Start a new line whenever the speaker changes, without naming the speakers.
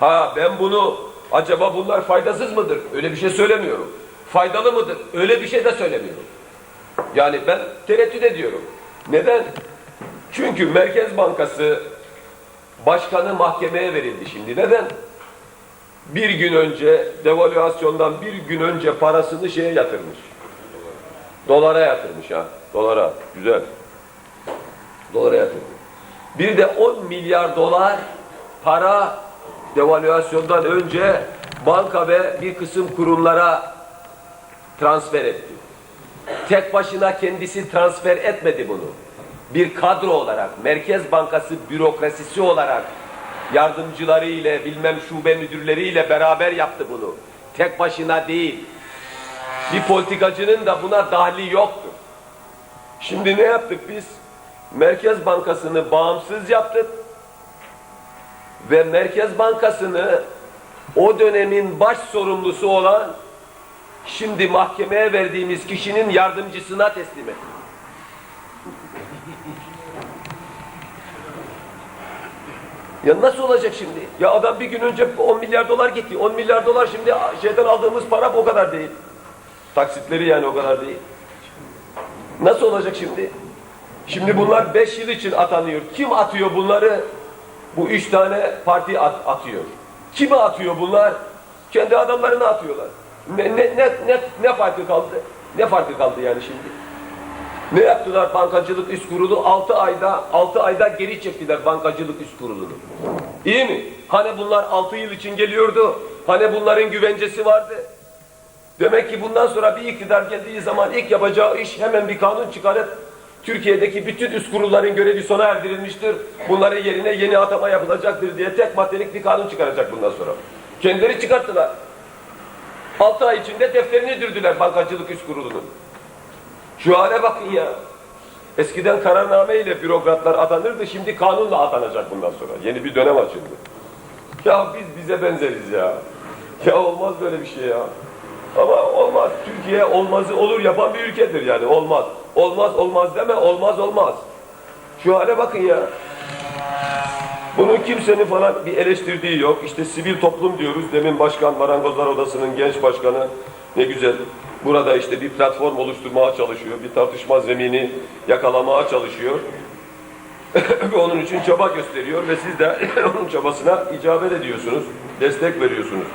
Ha ben bunu acaba bunlar faydasız mıdır? Öyle bir şey söylemiyorum. Faydalı mıdır? Öyle bir şey de söylemiyorum. Yani ben tereddüt ediyorum. Neden? Çünkü Merkez Bankası başkanı mahkemeye verildi şimdi. Neden? Bir gün önce devalüasyondan bir gün önce parasını şeye yatırmış. Dolara yatırmış ha. Dolara. Güzel. Dolara yatırmış. Bir de 10 milyar dolar para devalüasyondan önce banka ve bir kısım kurumlara transfer etti. Tek başına kendisi transfer etmedi bunu. Bir kadro olarak, Merkez Bankası bürokrasisi olarak yardımcıları ile bilmem şube müdürleriyle beraber yaptı bunu. Tek başına değil. Bir politikacının da buna dahli yoktur. Şimdi ne yaptık biz? Merkez Bankası'nı bağımsız yaptık ve Merkez Bankası'nı o dönemin baş sorumlusu olan şimdi mahkemeye verdiğimiz kişinin yardımcısına teslim ettik. Ya nasıl olacak şimdi? Ya adam bir gün önce 10 milyar dolar gitti. 10 milyar dolar şimdi şeyden aldığımız para o kadar değil. Taksitleri yani o kadar değil. Nasıl olacak şimdi? Şimdi bunlar 5 yıl için atanıyor. Kim atıyor bunları? Bu üç tane parti at- atıyor. Kimi atıyor bunlar? Kendi adamlarını atıyorlar. Ne, ne, ne, ne, ne farkı kaldı? Ne farkı kaldı yani şimdi? Ne yaptılar bankacılık üst kurulu? 6 ayda 6 ayda geri çektiler bankacılık üst kurulunu. İyi mi? Hani bunlar 6 yıl için geliyordu? Hani bunların güvencesi vardı? Demek ki bundan sonra bir iktidar geldiği zaman ilk yapacağı iş hemen bir kanun çıkarıp Türkiye'deki bütün üst kurulların görevi sona erdirilmiştir. Bunların yerine yeni atama yapılacaktır diye tek maddelik bir kanun çıkaracak bundan sonra. Kendileri çıkarttılar. 6 ay içinde defterini dürdüler bankacılık üst kurulunun. Şu hale bakın ya. Eskiden kararname ile bürokratlar atanırdı, şimdi kanunla atanacak bundan sonra. Yeni bir dönem açıldı. Ya biz bize benzeriz ya. Ya olmaz böyle bir şey ya. Ama olmaz. Türkiye olmazı olur yapan bir ülkedir yani. Olmaz. Olmaz olmaz deme, olmaz olmaz. Şu hale bakın ya. Bunun kimsenin falan bir eleştirdiği yok. İşte sivil toplum diyoruz. Demin Başkan Marangozlar Odası'nın genç başkanı ne güzel. Burada işte bir platform oluşturmaya çalışıyor. Bir tartışma zemini yakalamaya çalışıyor. Onun için çaba gösteriyor ve siz de onun çabasına icabet ediyorsunuz. Destek veriyorsunuz.